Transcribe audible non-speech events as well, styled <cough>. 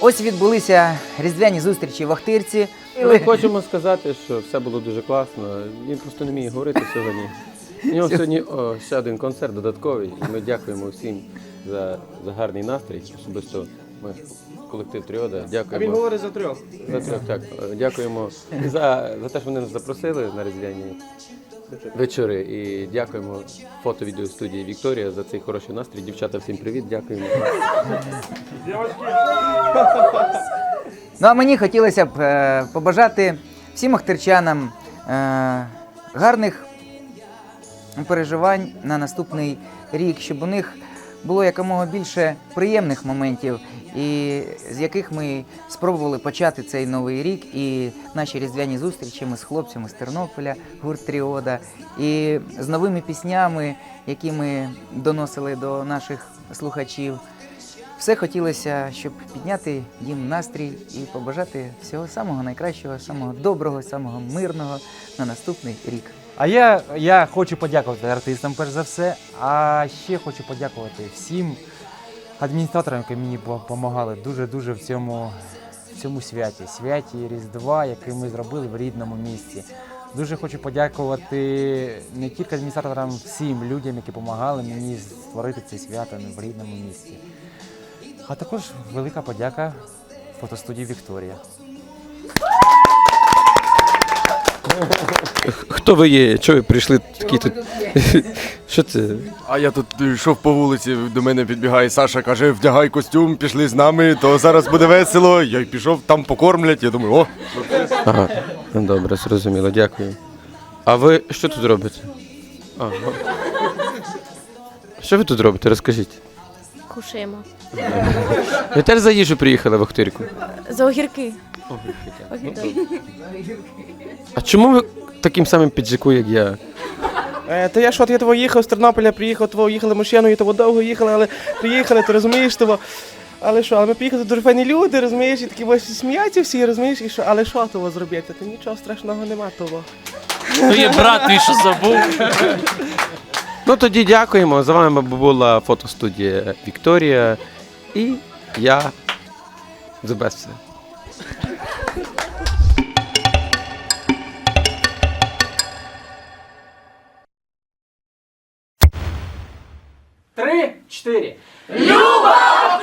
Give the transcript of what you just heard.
ось відбулися різдвяні зустрічі в Охтирці. Ми хочемо сказати, що все було дуже класно. Він просто не міг говорити сьогодні. У нього сьогодні о, ще один концерт додатковий. І ми дякуємо всім за, за гарний настрій. Особисто ми колектив Тріода. А він говорить за трьох. за трьох. Так, е, дякуємо за, за те, що вони нас запросили на різдвяні вечори. І дякуємо фото-відеостудії Вікторія за цей хороший настрій. Дівчата, всім привіт. Дякуємо. Ну а мені хотілося б е, побажати всім охтирчанам е, гарних переживань на наступний рік, щоб у них було якомога більше приємних моментів, і з яких ми спробували почати цей новий рік. І наші різдвяні зустрічі ми з хлопцями з Тернополя, гурт Тріода, і з новими піснями, які ми доносили до наших слухачів. Все хотілося, щоб підняти їм настрій і побажати всього самого найкращого, самого доброго, самого мирного на наступний рік. А я, я хочу подякувати артистам, перш за все. А ще хочу подякувати всім адміністраторам, які мені допомагали дуже-дуже в цьому, в цьому святі, святі Різдва, який ми зробили в рідному місті. Дуже хочу подякувати не тільки адміністраторам, всім людям, які допомагали мені створити це свято в рідному місті. А також велика подяка фотостудії Вікторія. Хто ви є? Чого ви прийшли такі тут? <laughs> Що це? А я тут йшов по вулиці, до мене підбігає Саша, каже, вдягай костюм, пішли з нами, то зараз буде весело. Я й пішов, там покормлять. Я думаю, о, Ага, ну добре, зрозуміло, дякую. А ви що тут робите? Ага. Що ви тут робите? Розкажіть. Кушаємо. Ви теж за їжу приїхали в Охтирку? За огірки. Огірки. А чому ви таким самим піджаку, як я? Е, то я що, от я того їхав з Тернополя, приїхав, того їхали машиною, того довго їхали, але приїхали, ти розумієш того. Але що, але ми приїхали дуже файні люди, розумієш, і такі ось сміються всі, розумієш, і що, але що того зробити? То нічого страшного нема того. То є брат твій, що забув. Ну тоді дякуємо. За вами була фотостудія Вікторія і я The три, чотири. Люба!